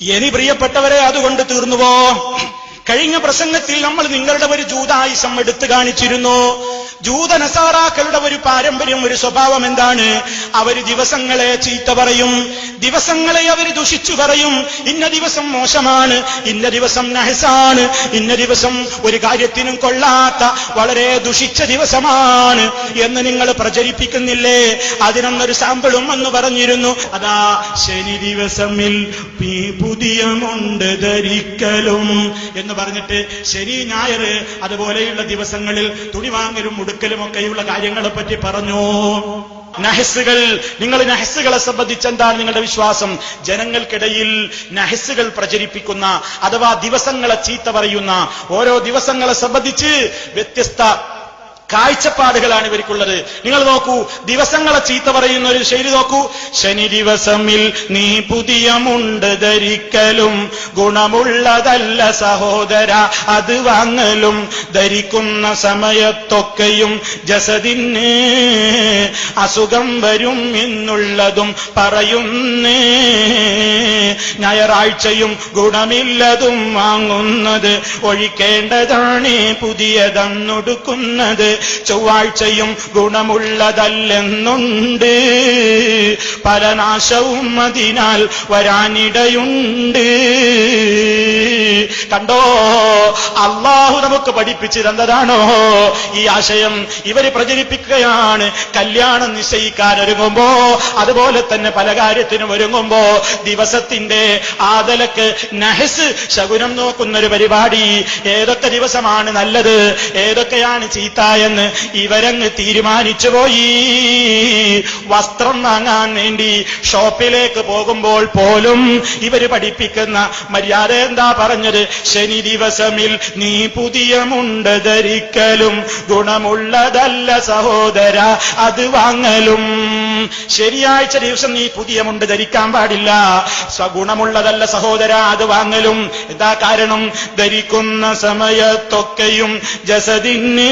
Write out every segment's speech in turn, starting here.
ഇനി പ്രിയപ്പെട്ടവരെ അതുകൊണ്ട് തീർന്നുവോ? കഴിഞ്ഞ പ്രസംഗത്തിൽ നമ്മൾ നിങ്ങളുടെ ഒരു ജൂതായുസം എടുത്തു കാണിച്ചിരുന്നു. ജൂത നസാറാക്കളുടെ ഒരു പാരമ്പര്യം ഒരു സ്വഭാവം എന്താണ്? അവർ ദിവസങ്ങളെ ചീത്ത പറയും ദിവസങ്ങളെ അവർ ദുഷിച്ചു പറയും. ഇന്ന ദിവസം മോശമാണ് ഇന്ന ദിവസം നഹസാണ് ഇന്ന ദിവസം ഒരു കാര്യത്തിനും കൊള്ളാത്ത വളരെ ദുഷിച്ച ദിവസമാണ് എന്ന് നിങ്ങൾ പ്രചരിപ്പിക്കുന്നില്ലേ? അതിനൊന്നൊരു സാമ്പിളും എന്ന് പറഞ്ഞിരുന്നു. അതാ ശനി ദിവസമിൽ പുതിയമുണ്ട് പുതിയ മുണ്ട് ധരിക്കലും എന്ന് പറഞ്ഞിട്ട് ശനി ഞായർ അതുപോലെയുള്ള ദിവസങ്ങളിൽ തുണി വാങ്ങലും ഉടുക്കലും ഒക്കെയുള്ള കാര്യങ്ങളെ പറ്റി പറഞ്ഞു. നഹസുകൾ നിങ്ങൾ നഹസുകളെ സംബന്ധിച്ച് എന്താണ് നിങ്ങളുടെ വിശ്വാസം? ജനങ്ങൾക്കിടയിൽ നഹസുകൾ പ്രചരിപ്പിക്കുന്ന അഥവാ ദിവസങ്ങളെ ചീത്ത പറയുന്ന ഓരോ ദിവസങ്ങളെ സംബന്ധിച്ച് വ്യത്യസ്ത കാഴ്ചപ്പാടുകളാണ് ഇവർക്കുള്ളത്. നിങ്ങൾ നോക്കൂ ദിവസങ്ങളെ ചീത്ത പറയുന്ന ഒരു ശൈലി നോക്കൂ. ശനി ദിവസമിൽ നീ പുതിയ മുണ്ട് ധരിക്കലും ഗുണമുള്ളതല്ല സഹോദര അത് വാങ്ങലും ധരിക്കുന്ന സമയത്തൊക്കെയും ജസദിന് അസുഖം വരും എന്നുള്ളതും പറയുന്നേ. ഞായറാഴ്ചയും ഗുണമില്ലതും വാങ്ങുന്നത് ഒഴിക്കേണ്ടതാണ് പുതിയതന്നൊടുക്കുന്നത്. ചൊവ്വാഴ്ചയും ഗുണമുള്ളതല്ലെന്നുണ്ട്. പല നാശവും അതിനാൽ വരാനിടയുണ്ട്. കണ്ടോ? അള്ളാഹു നമുക്ക് പഠിപ്പിച്ചു തന്നതാണോ? ഈ ആശയം ഇവർ പ്രചരിപ്പിക്കുകയാണ്. കല്യാണം നിശ്ചയിക്കാൻ ഒരുങ്ങുമ്പോ അതുപോലെ തന്നെ പല കാര്യത്തിനും ഒരുങ്ങുമ്പോ ദിവസത്തിന്റെ ആദലക്ക് നഹസ് ശകുനം നോക്കുന്ന ഒരു പരിപാടി. ഏതൊക്കെ ദിവസമാണ് നല്ലത്? ഏതൊക്കെയാണ് ചീത്ത എന്ന് ഇവരങ്ങ് തീരുമാനിച്ചു പോയി. വസ്ത്രം വാങ്ങാൻ വേണ്ടി ഷോപ്പിലേക്ക് പോകുമ്പോൾ പോലും ഇവർ പഠിപ്പിക്കുന്ന മര്യാദ എന്താ പറഞ്ഞത്? ശനി ദിവസമിൽ നീ പുതിയ മുണ്ട് ധരിക്കലും ഗുണമുള്ളതല്ല സഹോദര അത് വാങ്ങലും. ശനിയാഴ്ച ദിവസം നീ പുതിയ മുണ്ട് ധരിക്കാൻ പാടില്ല. സ്വഗുണമുള്ളതല്ല സഹോദര അത് വാങ്ങലും. എന്താ കാരണം? ധരിക്കുന്ന സമയത്തൊക്കെയും ജസദിന്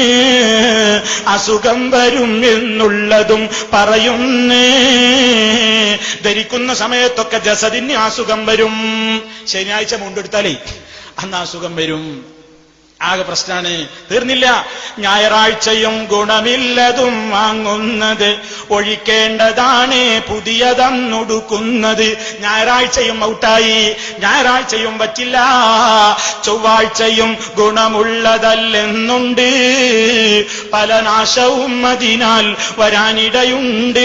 അസുഖം വരും എന്നുള്ളതും പറയുന്നേ. ധരിക്കുന്ന സമയത്തൊക്കെ ജസദിന് അസുഖം വരും. ശനിയാഴ്ച മുണ്ടെടുത്താലേ അന്ന് അസുഖം വരും. ആകെ പ്രശ്നാണ്. തീർന്നില്ല. ഞായറാഴ്ചയും ഗുണമില്ലതും വാങ്ങുന്നത് ഒഴിക്കേണ്ടതാണ് പുതിയതന്നൊടുക്കുന്നത്. ഞായറാഴ്ചയും ഔട്ടായി. ഞായറാഴ്ചയും പറ്റില്ല ചൊവ്വാഴ്ചയും ഗുണമുള്ളതല്ലെന്നുണ്ട്. പല നാശവും അതിനാൽ വരാനിടയുണ്ട്.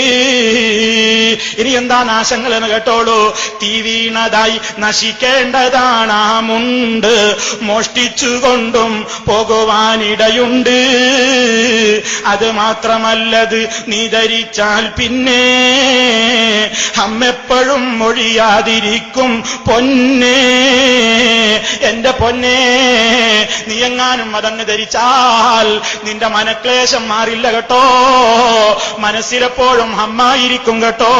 ഇനി എന്താ നാശങ്ങൾ എന്ന് കേട്ടോളൂ. തീ വീണതായി നശിക്കേണ്ടതാണ് മോഷ്ടിച്ചുകൊണ്ടും പോകുവാനിടയുണ്ട്. അത് മാത്രമല്ലത് നീ ധരിച്ചാൽ പിന്നെ അമ്മെപ്പോഴും മൊഴിയാതിരിക്കും പൊന്നേ. എന്റെ പൊന്നേ നീ എങ്ങാനും അതങ്ങ് ധരിച്ചാൽ നിന്റെ മനക്ലേശം മാറില്ല കേട്ടോ. മനസ്സിലെപ്പോഴും അമ്മായിരിക്കും കേട്ടോ.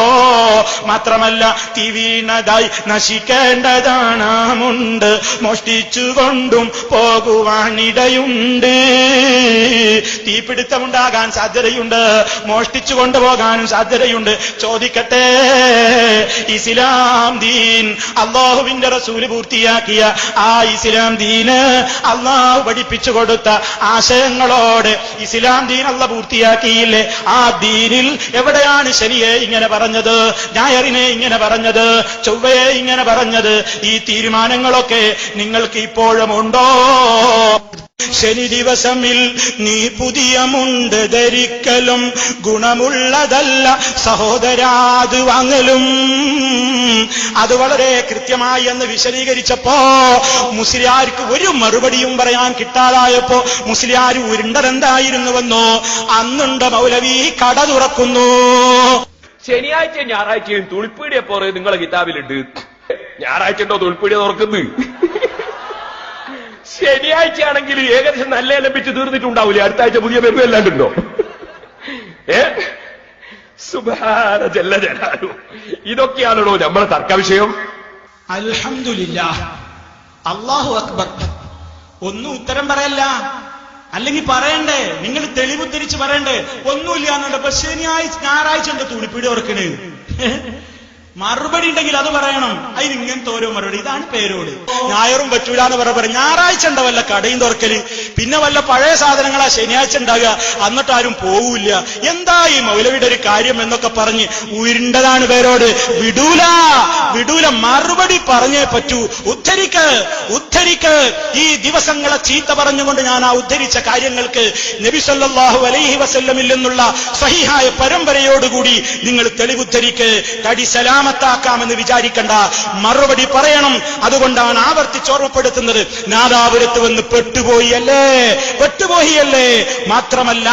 മാത്രമല്ല തീ വീണതായി നശിക്കേണ്ടതാണ്. ആ മുണ്ട് മോഷ്ടിച്ചുകൊണ്ടും പോകുവാനിടയുണ്ട്. തീപിടുത്തമുണ്ടാകാൻ സാധ്യതയുണ്ട്. മോഷ്ടിച്ചു കൊണ്ടുപോകാനും സാധ്യതയുണ്ട്. ചോദിക്കട്ടെ ഇസ്ലാം ദീൻ അള്ളാഹുവിന്റെ റസൂൽ പൂർത്തിയാക്കിയ ആ ഇസ്ലാം ദീന് അള്ളാഹു പഠിപ്പിച്ചു കൊടുത്ത ആശയങ്ങളോട് ഇസ്ലാം ദീൻ അല്ല പൂർത്തിയാക്കിയില്ലേ? ആ ദീനിൽ എവിടെയാണ് ശനിയെ ഇങ്ങനെ പറഞ്ഞത്? ഞായറിനെ ഇങ്ങനെ പറഞ്ഞത്? ചൊവ്വയെ ഇങ്ങനെ പറഞ്ഞത്? ഈ തീരുമാനങ്ങളൊക്കെ നിങ്ങൾക്ക് ഇപ്പോഴും ഉണ്ടോ ശനി ദിവസമിൽ നീ പുതിയ മുണ്ട് ധരിക്കലും ഗുണമുള്ളതല്ല സഹോദരാത് വാങ്ങലും. അത് വളരെ കൃത്യമായി എന്ന് വിശദീകരിച്ചപ്പോ മുസ്ലിയാർക്ക് ഒരു മറുപടിയും പറയാൻ കിട്ടാതായപ്പോ മുസ്ലിയാർ ഉരുണ്ടതെന്തായിരുന്നുവെന്നോ അന്നുണ്ട് മൗലവി കട തുറക്കുന്നു. ശനിയാഴ്ചയും ഞായറാഴ്ചയും തുളിപ്പീടിയെ പോറേ നിങ്ങളെ കിതാബിലുണ്ട്. ഞായറാഴ്ച ഉണ്ടോ തുളിപ്പീടിയ തുറക്കുന്നത് ശനിയാഴ്ച ആണെങ്കിൽ ഏകദേശം നല്ല ലഭിച്ച് തീർന്നിട്ടുണ്ടാവില്ലേ അടുത്ത ആഴ്ച പുതിയ പേരും അല്ലാണ്ടുണ്ടോ ഏ? സുഭാര ജല്ല ജലാലു. ഇതൊക്കെയാണല്ലോ നമ്മുടെ തർക്ക വിഷയം അൽഹംദുലില്ല. അള്ളാഹു അക്ബർ. ഒന്നും ഉത്തരം പറയല്ല. അല്ലെങ്കിൽ പറയണ്ടേ? നിങ്ങൾ തെളിവുദ്ധരിച്ച് പറയണ്ടേ? ഒന്നുമില്ല എന്നുണ്ട്. അപ്പൊ ശനിയാഴ്ച ഞായറാഴ്ച ഉണ്ട് തുണിപ്പീടി ഓർക്കണ്. മറുപടി ഉണ്ടെങ്കിൽ അത് പറയണം. അതിന് ഇങ്ങനത്തെ ഓരോ മറുപടി. ഇതാണ് പേരോട്. ഞായറും പറ്റൂല എന്ന് പറ പറയും. ഞായറാഴ്ച ഉണ്ട വല്ല കടയും തുറക്കൽ? പിന്നെ വല്ല പഴയ സാധനങ്ങളാ ശനിയാഴ്ച ഉണ്ടാകുക? എന്നിട്ട് ആരും പോവില്ല. എന്താ ഈ മൗലവിയുടെ ഒരു കാര്യം എന്നൊക്കെ പറഞ്ഞ് ഉരുണ്ടതാണ് പേരോട്. വിടൂല. വിടൂല മറുപടി പറഞ്ഞേ പറ്റൂ. ഉദ്ധരിക്ക് ഉദ്ധരിക്ക്. ഈ ദിവസങ്ങളെ ചീത്ത പറഞ്ഞുകൊണ്ട് ഞാൻ ആ ഉദ്ധരിച്ച കാര്യങ്ങൾക്ക് നബി സല്ലല്ലാഹു അലൈഹി വസല്ലമിൽ നിന്നുള്ള സഹിഹായ പരമ്പരയോടുകൂടി നിങ്ങൾ തെളിവുദ്ധരിക്ക്. തടി സലാമത്താക്കാമെന്ന് വിചാരിക്കണ്ട. മറുപടി പറയണം. അതുകൊണ്ടാണ് ആവർത്തിച്ച് ഓർമ്മപ്പെടുത്തുന്നത്. നാദാപുരത്ത് വന്ന് പെട്ടുപോയി അല്ലേ? പെട്ടുപോയി അല്ലേ? മാത്രമല്ല